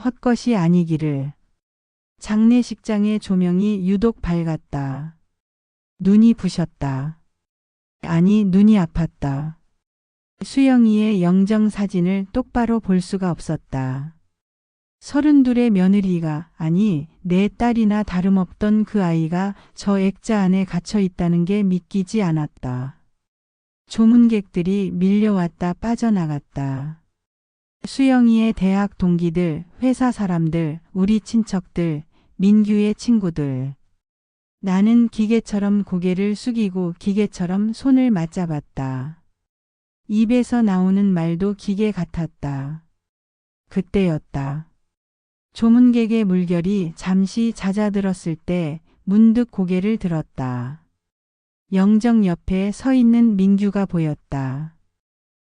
헛것이 아니기를. 장례식장의 조명이 유독 밝았다. 눈이 부셨다. 아니, 눈이 아팠다. 수영이의 영정 사진을 똑바로 볼 수가 없었다. 서른둘의 며느리가, 아니, 내 딸이나 다름없던 그 아이가 저 액자 안에 갇혀 있다는 게 믿기지 않았다. 조문객들이 밀려왔다 빠져나갔다. 수영이의 대학 동기들, 회사 사람들, 우리 친척들, 민규의 친구들. 나는 기계처럼 고개를 숙이고 기계처럼 손을 맞잡았다. 입에서 나오는 말도 기계 같았다. 그때였다. 조문객의 물결이 잠시 잦아들었을 때 문득 고개를 들었다. 영정 옆에 서 있는 민규가 보였다.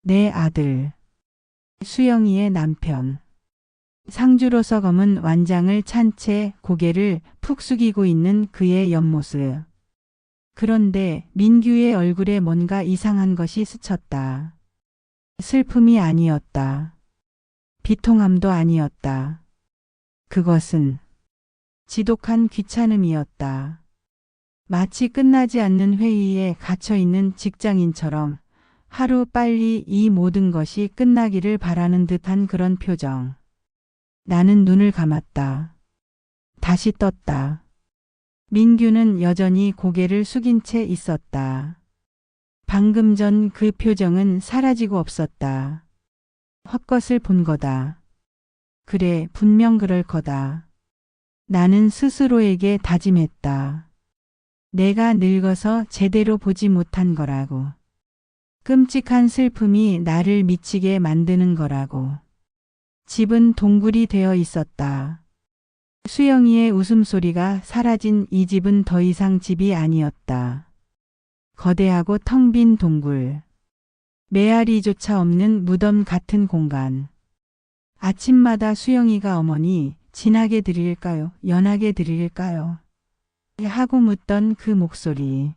내 아들. 수영이의 남편. 상주로서 검은 완장을 찬 채 고개를 푹 숙이고 있는 그의 옆모습. 그런데 민규의 얼굴에 뭔가 이상한 것이 스쳤다. 슬픔이 아니었다. 비통함도 아니었다. 그것은 지독한 귀찮음이었다. 마치 끝나지 않는 회의에 갇혀 있는 직장인처럼 하루 빨리 이 모든 것이 끝나기를 바라는 듯한 그런 표정. 나는 눈을 감았다. 다시 떴다. 민규는 여전히 고개를 숙인 채 있었다. 방금 전 그 표정은 사라지고 없었다. 헛것을 본 거다. 그래, 분명 그럴 거다. 나는 스스로에게 다짐했다. 내가 늙어서 제대로 보지 못한 거라고. 끔찍한 슬픔이 나를 미치게 만드는 거라고. 집은 동굴이 되어 있었다. 수영이의 웃음소리가 사라진 이 집은 더 이상 집이 아니었다. 거대하고 텅 빈 동굴. 메아리조차 없는 무덤 같은 공간. 아침마다 수영이가 어머니 진하게 드릴까요? 연하게 드릴까요? 하고 묻던 그 목소리.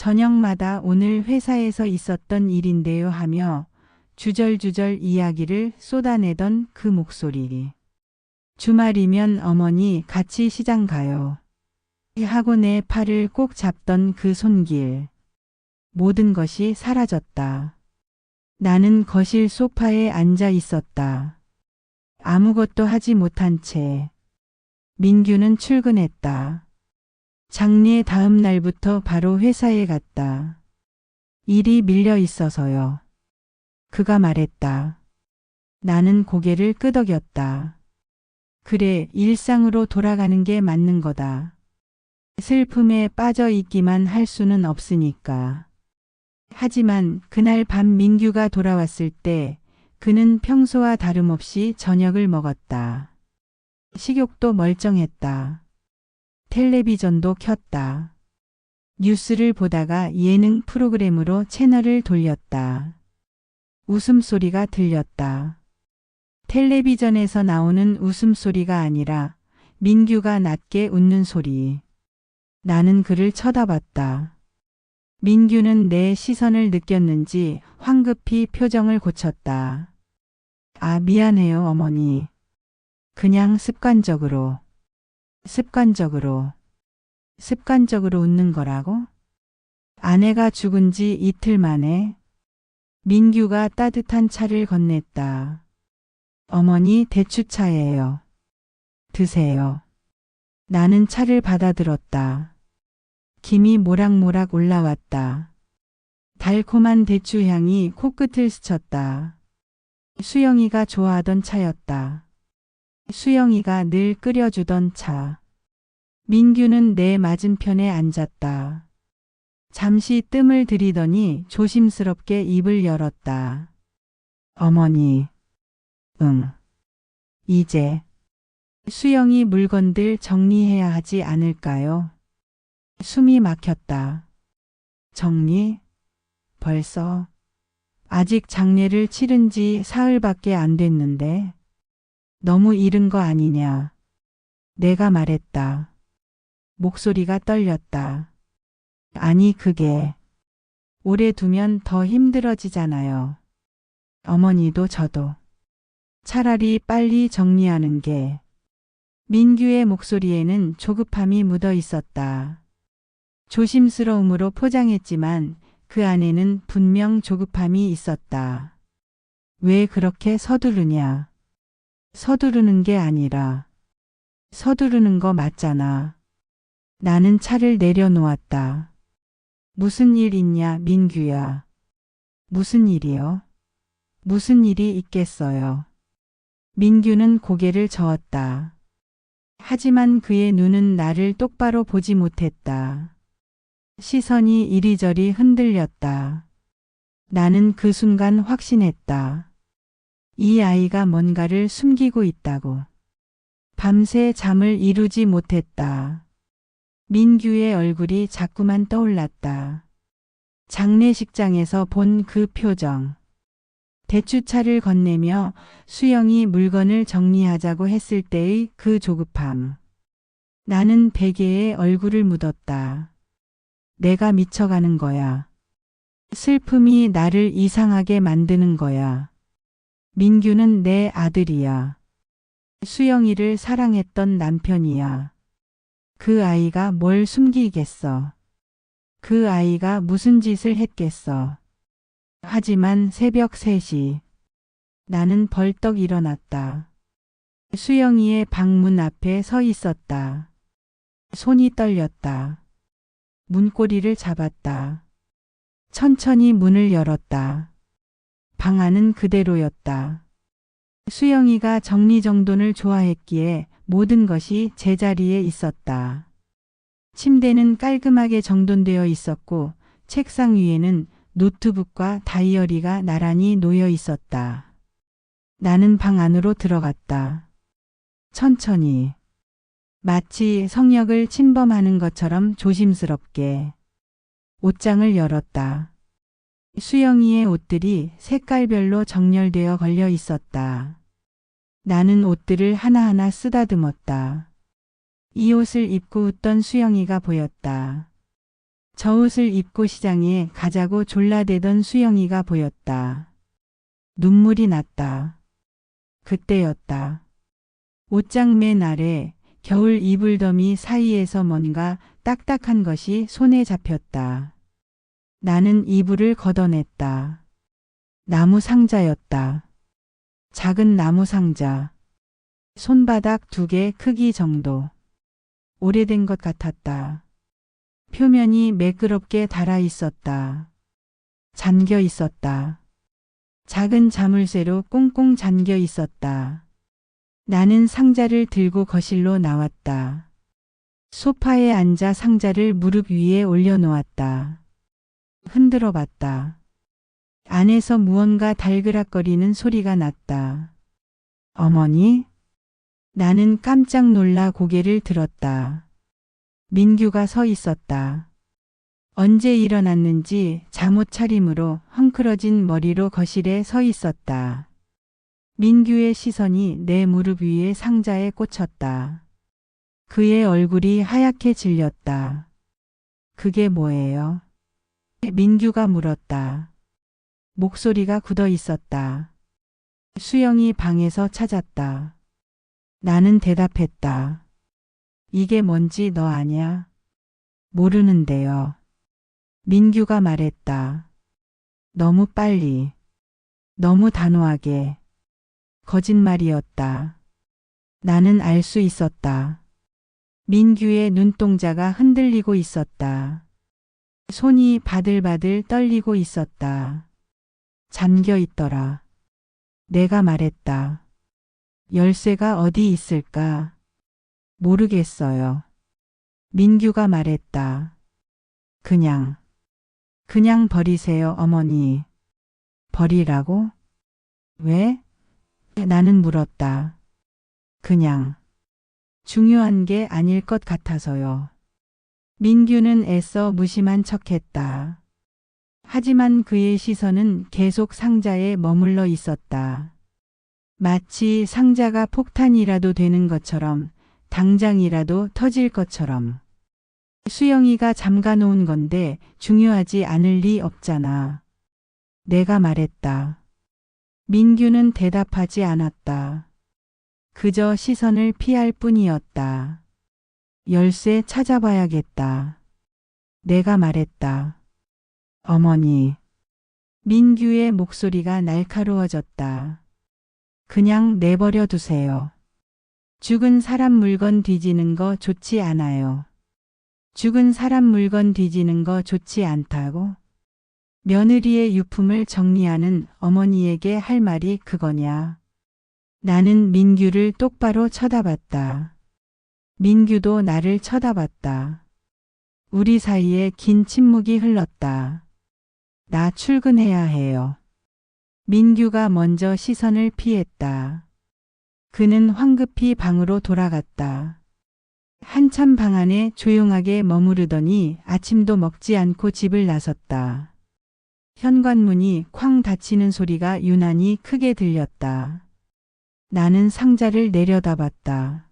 저녁마다 오늘 회사에서 있었던 일인데요 하며 주절주절 이야기를 쏟아내던 그 목소리. 주말이면 어머니 같이 시장 가요. 하고 내 팔을 꼭 잡던 그 손길. 모든 것이 사라졌다. 나는 거실 소파에 앉아 있었다. 아무것도 하지 못한 채. 민규는 출근했다. 장례 다음 날부터 바로 회사에 갔다. 일이 밀려 있어서요. 그가 말했다. 나는 고개를 끄덕였다. 그래, 일상으로 돌아가는 게 맞는 거다. 슬픔에 빠져 있기만 할 수는 없으니까. 하지만 그날 밤 민규가 돌아왔을 때 그는 평소와 다름없이 저녁을 먹었다. 식욕도 멀쩡했다. 텔레비전도 켰다. 뉴스를 보다가 예능 프로그램으로 채널을 돌렸다. 웃음소리가 들렸다. 텔레비전에서 나오는 웃음소리가 아니라 민규가 낮게 웃는 소리. 나는 그를 쳐다봤다. 민규는 내 시선을 느꼈는지 황급히 표정을 고쳤다. 아, 미안해요, 어머니. 그냥 습관적으로. 습관적으로. 습관적으로 웃는 거라고? 아내가 죽은 지 이틀 만에 민규가 따뜻한 차를 건넸다. 어머니 대추차예요. 드세요. 나는 차를 받아들었다. 김이 모락모락 올라왔다. 달콤한 대추 향이 코끝을 스쳤다. 수영이가 좋아하던 차였다. 수영이가 늘 끓여주던 차. 민규는 내 맞은편에 앉았다. 잠시 뜸을 들이더니 조심스럽게 입을 열었다. 어머니. 응. 이제 수영이 물건들 정리해야 하지 않을까요? 숨이 막혔다. 정리? 벌써? 아직 장례를 치른 지 사흘밖에 안 됐는데 너무 이른 거 아니냐. 내가 말했다. 목소리가 떨렸다. 아니 그게 오래 두면 더 힘들어지잖아요. 어머니도 저도. 차라리 빨리 정리하는 게. 민규의 목소리에는 조급함이 묻어 있었다. 조심스러움으로 포장했지만 그 안에는 분명 조급함이 있었다. 왜 그렇게 서두르냐? 서두르는 게 아니라 서두르는 거 맞잖아. 나는 차를 내려놓았다. 무슨 일 있냐, 민규야. 무슨 일이요? 무슨 일이 있겠어요. 민규는 고개를 저었다. 하지만 그의 눈은 나를 똑바로 보지 못했다. 시선이 이리저리 흔들렸다. 나는 그 순간 확신했다. 이 아이가 뭔가를 숨기고 있다고. 밤새 잠을 이루지 못했다. 민규의 얼굴이 자꾸만 떠올랐다. 장례식장에서 본 그 표정. 대추차를 건네며 수영이 물건을 정리하자고 했을 때의 그 조급함. 나는 베개에 얼굴을 묻었다. 내가 미쳐가는 거야. 슬픔이 나를 이상하게 만드는 거야. 민규는 내 아들이야. 수영이를 사랑했던 남편이야. 그 아이가 뭘 숨기겠어. 그 아이가 무슨 짓을 했겠어. 하지만 새벽 3시. 나는 벌떡 일어났다. 수영이의 방문 앞에 서 있었다. 손이 떨렸다. 문고리를 잡았다. 천천히 문을 열었다. 방 안은 그대로였다. 수영이가 정리정돈을 좋아했기에 모든 것이 제자리에 있었다. 침대는 깔끔하게 정돈되어 있었고 책상 위에는 노트북과 다이어리가 나란히 놓여 있었다. 나는 방 안으로 들어갔다. 천천히. 마치 성역을 침범하는 것처럼 조심스럽게 옷장을 열었다. 수영이의 옷들이 색깔별로 정렬되어 걸려 있었다. 나는 옷들을 하나하나 쓰다듬었다. 이 옷을 입고 웃던 수영이가 보였다. 저 옷을 입고 시장에 가자고 졸라대던 수영이가 보였다. 눈물이 났다. 그때였다. 옷장 맨 아래 겨울 이불더미 사이에서 뭔가 딱딱한 것이 손에 잡혔다. 나는 이불을 걷어냈다. 나무 상자였다. 작은 나무 상자. 손바닥 두 개 크기 정도. 오래된 것 같았다. 표면이 매끄럽게 달아 있었다. 잠겨 있었다. 작은 자물쇠로 꽁꽁 잠겨 있었다. 나는 상자를 들고 거실로 나왔다. 소파에 앉아 상자를 무릎 위에 올려놓았다. 흔들어 봤다. 안에서 무언가 달그락거리는 소리가 났다. 어머니? 나는 깜짝 놀라 고개를 들었다. 민규가 서 있었다. 언제 일어났는지 잠옷 차림으로 헝클어진 머리로 거실에 서 있었다. 민규의 시선이 내 무릎 위에 상자에 꽂혔다. 그의 얼굴이 하얗게 질렸다. 그게 뭐예요? 민규가 물었다. 목소리가 굳어 있었다. 수영이 방에서 찾았다. 나는 대답했다. 이게 뭔지 너 아냐? 모르는데요. 민규가 말했다. 너무 빨리. 너무 단호하게. 거짓말이었다. 나는 알 수 있었다. 민규의 눈동자가 흔들리고 있었다. 손이 바들바들 떨리고 있었다. 잠겨 있더라. 내가 말했다. 열쇠가 어디 있을까? 모르겠어요. 민규가 말했다. 그냥, 그냥 버리세요, 어머니. 버리라고? 왜? 나는 물었다. 그냥, 중요한 게 아닐 것 같아서요. 민규는 애써 무심한 척 했다. 하지만 그의 시선은 계속 상자에 머물러 있었다. 마치 상자가 폭탄이라도 되는 것처럼 당장이라도 터질 것처럼. 수영이가 잠가 놓은 건데 중요하지 않을 리 없잖아. 내가 말했다. 민규는 대답하지 않았다. 그저 시선을 피할 뿐이었다. 열쇠 찾아봐야겠다. 내가 말했다. 어머니. 민규의 목소리가 날카로워졌다. 그냥 내버려 두세요. 죽은 사람 물건 뒤지는 거 좋지 않아요. 죽은 사람 물건 뒤지는 거 좋지 않다고? 며느리의 유품을 정리하는 어머니에게 할 말이 그거냐. 나는 민규를 똑바로 쳐다봤다. 민규도 나를 쳐다봤다. 우리 사이에 긴 침묵이 흘렀다. 나 출근해야 해요. 민규가 먼저 시선을 피했다. 그는 황급히 방으로 돌아갔다. 한참 방 안에 조용하게 머무르더니 아침도 먹지 않고 집을 나섰다. 현관문이 쾅 닫히는 소리가 유난히 크게 들렸다. 나는 상자를 내려다봤다.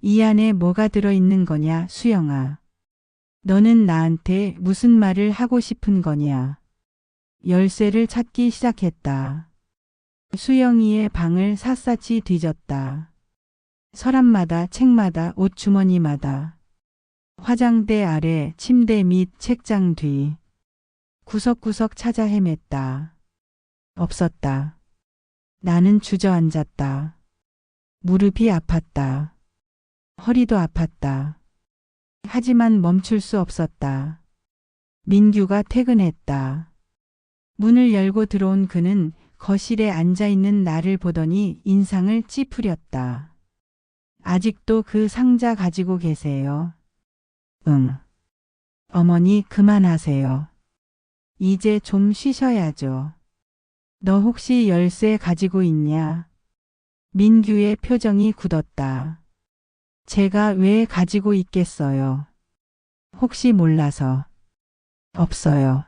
이 안에 뭐가 들어있는 거냐, 수영아. 너는 나한테 무슨 말을 하고 싶은 거냐. 열쇠를 찾기 시작했다. 수영이의 방을 샅샅이 뒤졌다. 서랍마다 책마다 옷주머니마다 화장대 아래 침대 밑 책장 뒤 구석구석 찾아 헤맸다. 없었다. 나는 주저앉았다. 무릎이 아팠다. 허리도 아팠다. 하지만 멈출 수 없었다. 민규가 퇴근했다. 문을 열고 들어온 그는 거실에 앉아 있는 나를 보더니 인상을 찌푸렸다. 아직도 그 상자 가지고 계세요. 응. 어머니 그만하세요. 이제 좀 쉬셔야죠. 너 혹시 열쇠 가지고 있냐? 민규의 표정이 굳었다. 제가 왜 가지고 있겠어요? 혹시 몰라서. 없어요.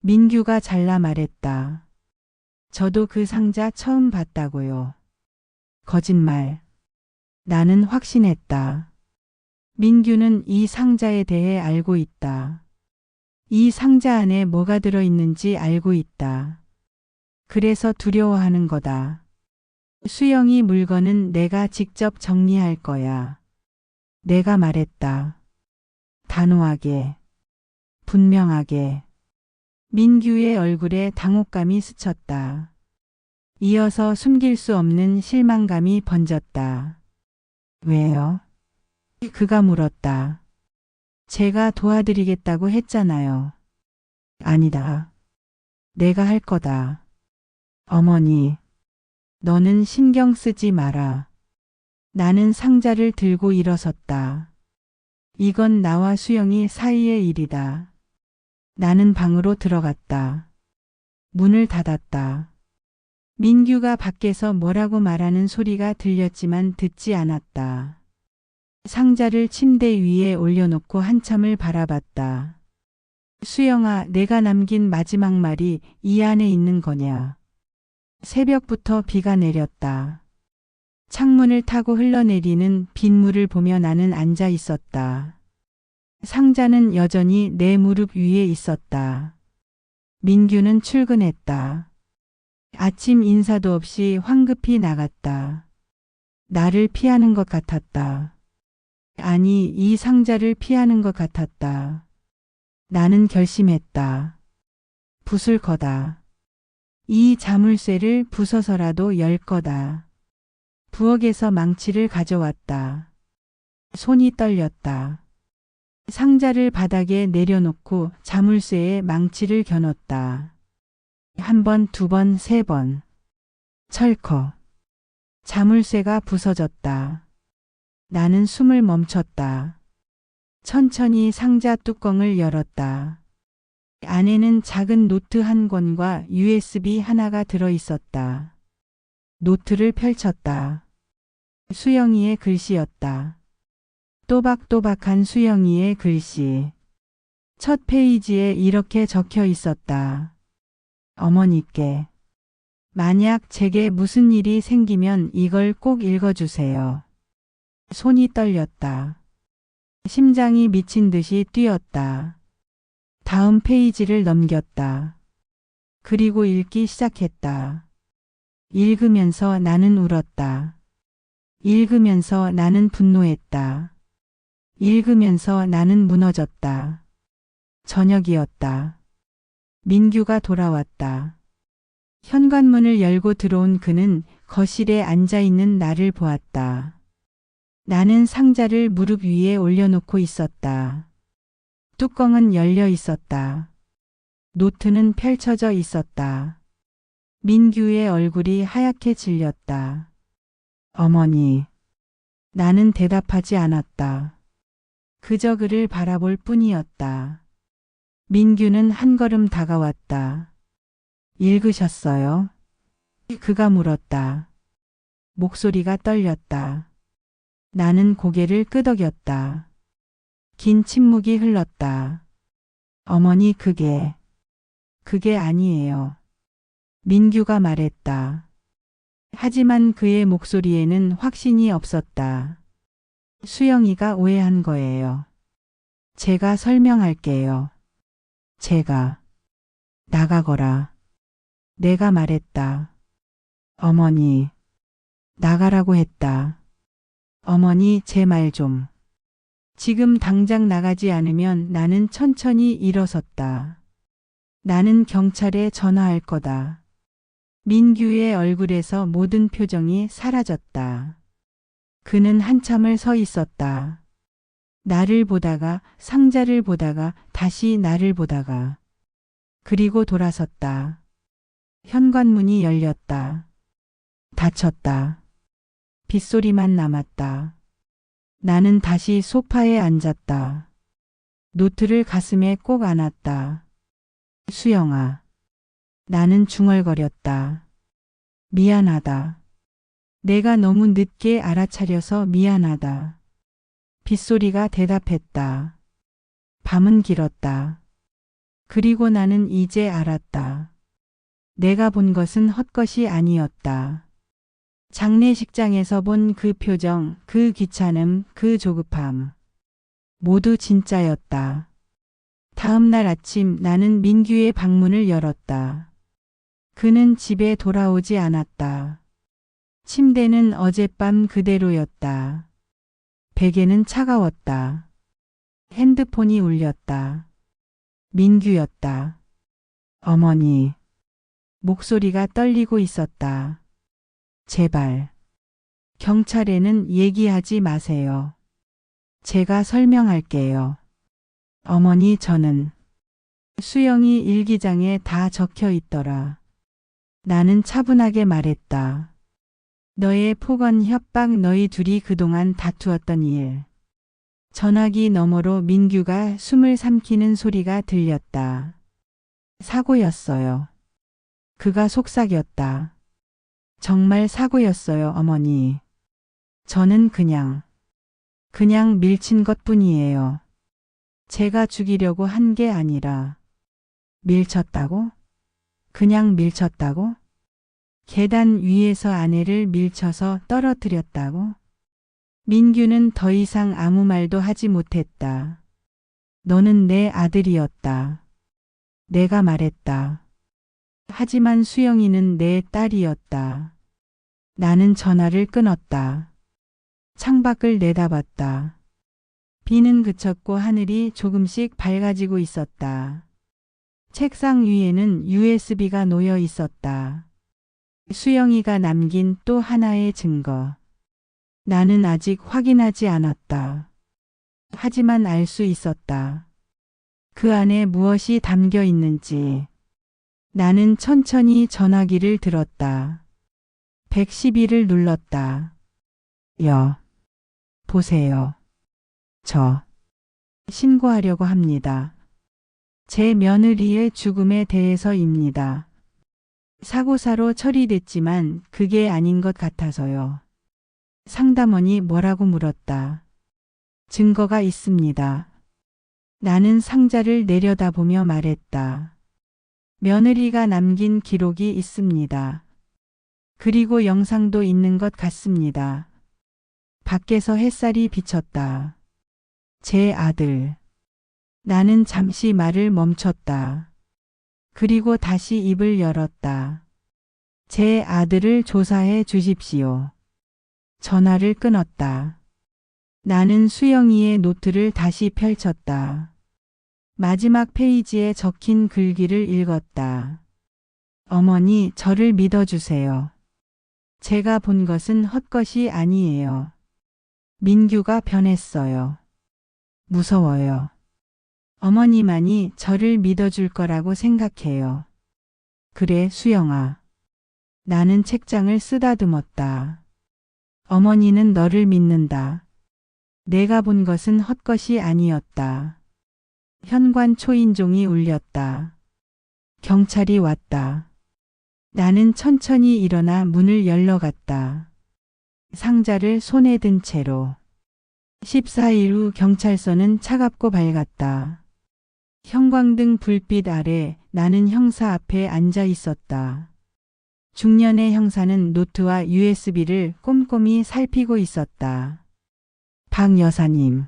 민규가 잘라 말했다. 저도 그 상자 처음 봤다고요. 거짓말. 나는 확신했다. 민규는 이 상자에 대해 알고 있다. 이 상자 안에 뭐가 들어있는지 알고 있다. 그래서 두려워하는 거다. 수영이 물건은 내가 직접 정리할 거야. 내가 말했다. 단호하게. 분명하게. 민규의 얼굴에 당혹감이 스쳤다. 이어서 숨길 수 없는 실망감이 번졌다. 왜요? 그가 물었다. 제가 도와드리겠다고 했잖아요. 아니다. 내가 할 거다. 어머니, 너는 신경 쓰지 마라. 나는 상자를 들고 일어섰다. 이건 나와 수영이 사이의 일이다. 나는 방으로 들어갔다. 문을 닫았다. 민규가 밖에서 뭐라고 말하는 소리가 들렸지만 듣지 않았다. 상자를 침대 위에 올려놓고 한참을 바라봤다. 수영아, 내가 남긴 마지막 말이 이 안에 있는 거냐. 새벽부터 비가 내렸다. 창문을 타고 흘러내리는 빗물을 보며 나는 앉아 있었다. 상자는 여전히 내 무릎 위에 있었다. 민규는 출근했다. 아침 인사도 없이 황급히 나갔다. 나를 피하는 것 같았다. 아니, 이 상자를 피하는 것 같았다. 나는 결심했다. 붓을 거다. 이 자물쇠를 부숴서라도 열 거다. 부엌에서 망치를 가져왔다. 손이 떨렸다. 상자를 바닥에 내려놓고 자물쇠에 망치를 겨눴다. 한 번, 두 번, 세 번. 철커. 자물쇠가 부서졌다. 나는 숨을 멈췄다. 천천히 상자 뚜껑을 열었다. 안에는 작은 노트 한 권과 USB 하나가 들어 있었다. 노트를 펼쳤다. 수영이의 글씨였다. 또박또박한 수영이의 글씨. 첫 페이지에 이렇게 적혀 있었다. 어머니께. 만약 제게 무슨 일이 생기면 이걸 꼭 읽어주세요. 손이 떨렸다. 심장이 미친 듯이 뛰었다. 다음 페이지를 넘겼다. 그리고 읽기 시작했다. 읽으면서 나는 울었다. 읽으면서 나는 분노했다. 읽으면서 나는 무너졌다. 저녁이었다. 민규가 돌아왔다. 현관문을 열고 들어온 그는 거실에 앉아 있는 나를 보았다. 나는 상자를 무릎 위에 올려놓고 있었다. 뚜껑은 열려 있었다. 노트는 펼쳐져 있었다. 민규의 얼굴이 하얗게 질렸다. 어머니. 나는 대답하지 않았다. 그저 그를 바라볼 뿐이었다. 민규는 한 걸음 다가왔다. 읽으셨어요? 그가 물었다. 목소리가 떨렸다. 나는 고개를 끄덕였다. 긴 침묵이 흘렀다. 어머니 그게, 그게 아니에요. 민규가 말했다. 하지만 그의 목소리에는 확신이 없었다. 수영이가 오해한 거예요. 제가 설명할게요. 제가 나가거라. 내가 말했다. 어머니 나가라고 했다. 어머니 제 말 좀. 지금 당장 나가지 않으면 나는 천천히 일어섰다. 나는 경찰에 전화할 거다. 민규의 얼굴에서 모든 표정이 사라졌다. 그는 한참을 서 있었다. 나를 보다가 상자를 보다가 다시 나를 보다가 그리고 돌아섰다. 현관문이 열렸다. 닫혔다. 빗소리만 남았다. 나는 다시 소파에 앉았다. 노트를 가슴에 꼭 안았다. 수영아. 나는 중얼거렸다. 미안하다. 내가 너무 늦게 알아차려서 미안하다. 빗소리가 대답했다. 밤은 길었다. 그리고 나는 이제 알았다. 내가 본 것은 헛것이 아니었다. 장례식장에서 본 그 표정, 그 귀찮음, 그 조급함. 모두 진짜였다. 다음 날 아침 나는 민규의 방문을 열었다. 그는 집에 돌아오지 않았다. 침대는 어젯밤 그대로였다. 베개는 차가웠다. 핸드폰이 울렸다. 민규였다. 어머니. 목소리가 떨리고 있었다. 제발. 경찰에는 얘기하지 마세요. 제가 설명할게요. 어머니 저는 수영이 일기장에 다 적혀 있더라. 나는 차분하게 말했다. 너의 폭언 협박 너희 둘이 그동안 다투었던 일. 전화기 너머로 민규가 숨을 삼키는 소리가 들렸다. 사고였어요. 그가 속삭였다. 정말 사고였어요, 어머니. 저는 그냥, 그냥 밀친 것 뿐이에요. 제가 죽이려고 한 게 아니라, 밀쳤다고? 그냥 밀쳤다고? 계단 위에서 아내를 밀쳐서 떨어뜨렸다고? 민규는 더 이상 아무 말도 하지 못했다. 너는 내 아들이었다. 내가 말했다. 하지만 수영이는 내 딸이었다. 나는 전화를 끊었다. 창밖을 내다봤다. 비는 그쳤고 하늘이 조금씩 밝아지고 있었다. 책상 위에는 USB가 놓여 있었다. 수영이가 남긴 또 하나의 증거. 나는 아직 확인하지 않았다. 하지만 알 수 있었다. 그 안에 무엇이 담겨 있는지. 나는 천천히 전화기를 들었다. 112를 눌렀다. 여. 보세요. 저. 신고하려고 합니다. 제 며느리의 죽음에 대해서입니다. 사고사로 처리됐지만 그게 아닌 것 같아서요. 상담원이 뭐라고 물었다. 증거가 있습니다. 나는 상자를 내려다보며 말했다. 며느리가 남긴 기록이 있습니다. 그리고 영상도 있는 것 같습니다. 밖에서 햇살이 비쳤다. 제 아들. 나는 잠시 말을 멈췄다. 그리고 다시 입을 열었다. 제 아들을 조사해 주십시오. 전화를 끊었다. 나는 수영이의 노트를 다시 펼쳤다. 마지막 페이지에 적힌 글귀를 읽었다. 어머니, 저를 믿어주세요. 제가 본 것은 헛것이 아니에요. 민규가 변했어요. 무서워요. 어머니만이 저를 믿어줄 거라고 생각해요. 그래, 수영아. 나는 책장을 쓰다듬었다. 어머니는 너를 믿는다. 내가 본 것은 헛것이 아니었다. 현관 초인종이 울렸다. 경찰이 왔다. 나는 천천히 일어나 문을 열러 갔다. 상자를 손에 든 채로. 14일 후 경찰서는 차갑고 밝았다. 형광등 불빛 아래 나는 형사 앞에 앉아 있었다. 중년의 형사는 노트와 USB를 꼼꼼히 살피고 있었다. 박 여사님.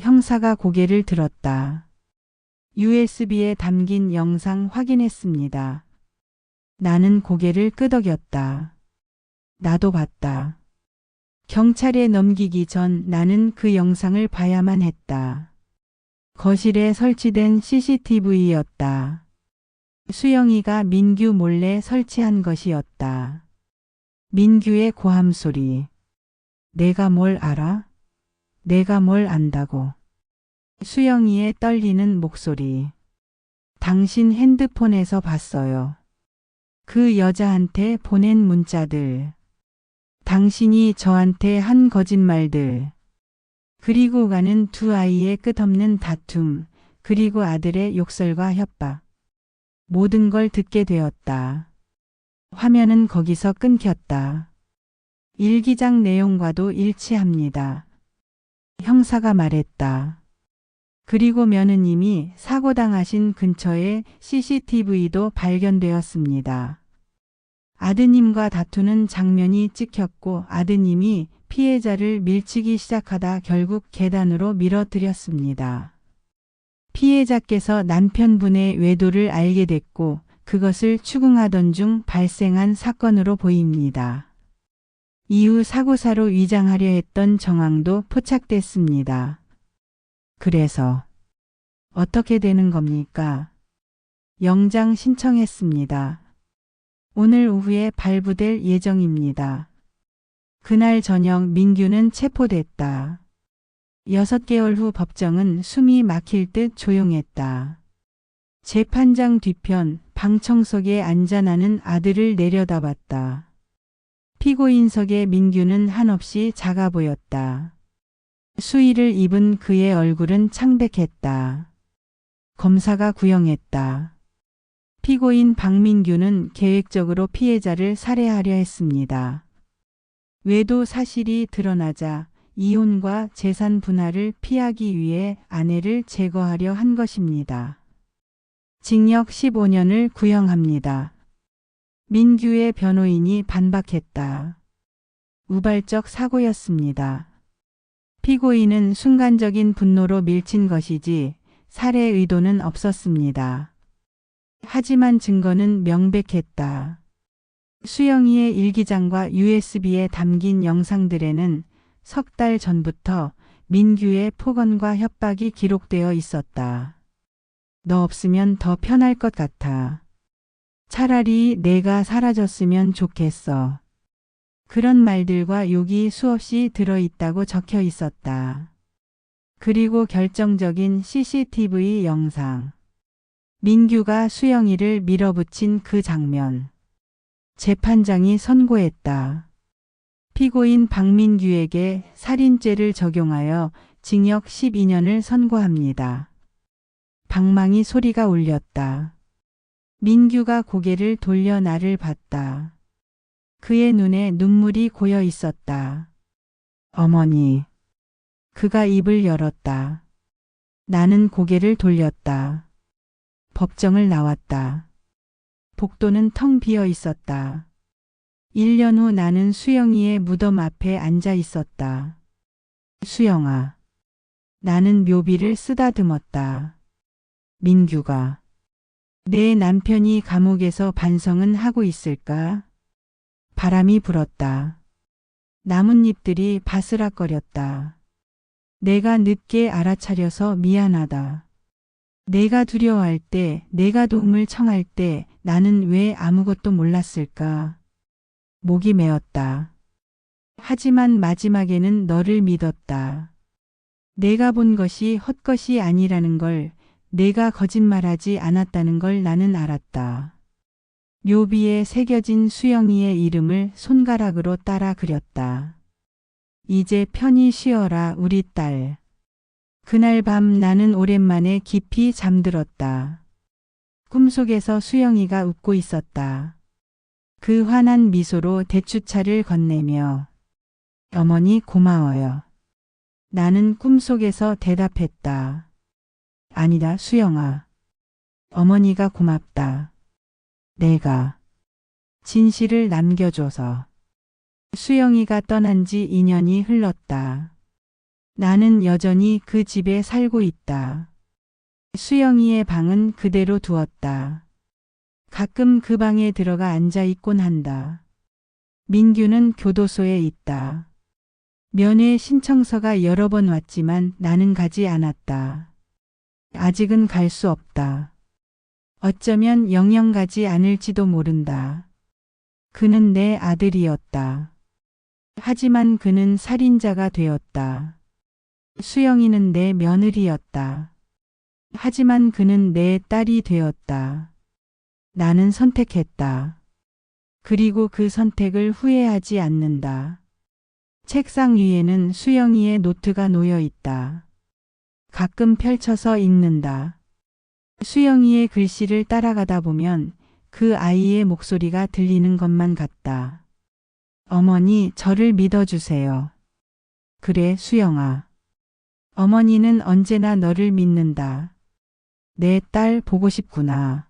형사가 고개를 들었다. USB에 담긴 영상 확인했습니다. 나는 고개를 끄덕였다. 나도 봤다. 경찰에 넘기기 전 나는 그 영상을 봐야만 했다. 거실에 설치된 CCTV였다. 수영이가 민규 몰래 설치한 것이었다. 민규의 고함 소리. 내가 뭘 알아? 내가 뭘 안다고. 수영이의 떨리는 목소리. 당신 핸드폰에서 봤어요. 그 여자한테 보낸 문자들. 당신이 저한테 한 거짓말들. 그리고 가는 두 아이의 끝없는 다툼, 그리고 아들의 욕설과 협박. 모든 걸 듣게 되었다. 화면은 거기서 끊겼다. 일기장 내용과도 일치합니다. 형사가 말했다. 그리고 며느님이 사고당하신 근처에 CCTV도 발견되었습니다. 아드님과 다투는 장면이 찍혔고 아드님이 피해자를 밀치기 시작하다 결국 계단으로 밀어뜨렸습니다. 피해자께서 남편분의 외도를 알게 됐고 그것을 추궁하던 중 발생한 사건으로 보입니다. 이후 사고사로 위장하려 했던 정황도 포착됐습니다. 그래서 어떻게 되는 겁니까? 영장 신청했습니다. 오늘 오후에 발부될 예정입니다. 그날 저녁 민규는 체포됐다. 여섯 개월 후 법정은 숨이 막힐 듯 조용했다. 재판장 뒤편 방청석에 앉아 나는 아들을 내려다봤다. 피고인석의 민규는 한없이 작아 보였다. 수의를 입은 그의 얼굴은 창백했다. 검사가 구형했다. 피고인 박민규는 계획적으로 피해자를 살해하려 했습니다. 외도 사실이 드러나자 이혼과 재산 분할을 피하기 위해 아내를 제거하려 한 것입니다. 징역 15년을 구형합니다. 민규의 변호인이 반박했다. 우발적 사고였습니다. 피고인은 순간적인 분노로 밀친 것이지 살해 의도는 없었습니다. 하지만 증거는 명백했다. 수영이의 일기장과 USB에 담긴 영상들에는 석 달 전부터 민규의 폭언과 협박이 기록되어 있었다. 너 없으면 더 편할 것 같아. 차라리 내가 사라졌으면 좋겠어. 그런 말들과 욕이 수없이 들어있다고 적혀 있었다. 그리고 결정적인 CCTV 영상. 민규가 수영이를 밀어붙인 그 장면. 재판장이 선고했다. 피고인 박민규에게 살인죄를 적용하여 징역 12년을 선고합니다. 방망이 소리가 울렸다. 민규가 고개를 돌려 나를 봤다. 그의 눈에 눈물이 고여 있었다. 어머니. 그가 입을 열었다. 나는 고개를 돌렸다. 법정을 나왔다. 복도는 텅 비어 있었다. 1년 후 나는 수영이의 무덤 앞에 앉아 있었다. 수영아. 나는 묘비를 쓰다듬었다. 민규가. 내 남편이 감옥에서 반성은 하고 있을까? 바람이 불었다. 나뭇잎들이 바스락거렸다. 내가 늦게 알아차려서 미안하다. 내가 두려워할 때, 내가 도움을 청할 때 나는 왜 아무것도 몰랐을까? 목이 메었다. 하지만 마지막에는 너를 믿었다. 내가 본 것이 헛것이 아니라는 걸, 내가 거짓말하지 않았다는 걸 나는 알았다. 묘비에 새겨진 수영이의 이름을 손가락으로 따라 그렸다. 이제 편히 쉬어라, 우리 딸. 그날 밤 나는 오랜만에 깊이 잠들었다. 꿈속에서 수영이가 웃고 있었다. 그 환한 미소로 대추차를 건네며 어머니 고마워요. 나는 꿈속에서 대답했다. 아니다, 수영아. 어머니가 고맙다. 내가 진실을 남겨줘서 수영이가 떠난 지 2년이 흘렀다. 나는 여전히 그 집에 살고 있다. 수영이의 방은 그대로 두었다. 가끔 그 방에 들어가 앉아 있곤 한다. 민규는 교도소에 있다. 면회 신청서가 여러 번 왔지만 나는 가지 않았다. 아직은 갈 수 없다. 어쩌면 영영 가지 않을지도 모른다. 그는 내 아들이었다. 하지만 그는 살인자가 되었다. 수영이는 내 며느리였다. 하지만 그는 내 딸이 되었다. 나는 선택했다. 그리고 그 선택을 후회하지 않는다. 책상 위에는 수영이의 노트가 놓여 있다. 가끔 펼쳐서 읽는다. 수영이의 글씨를 따라가다 보면 그 아이의 목소리가 들리는 것만 같다. 어머니, 저를 믿어주세요. 그래, 수영아. 어머니는 언제나 너를 믿는다. 내 딸 보고 싶구나.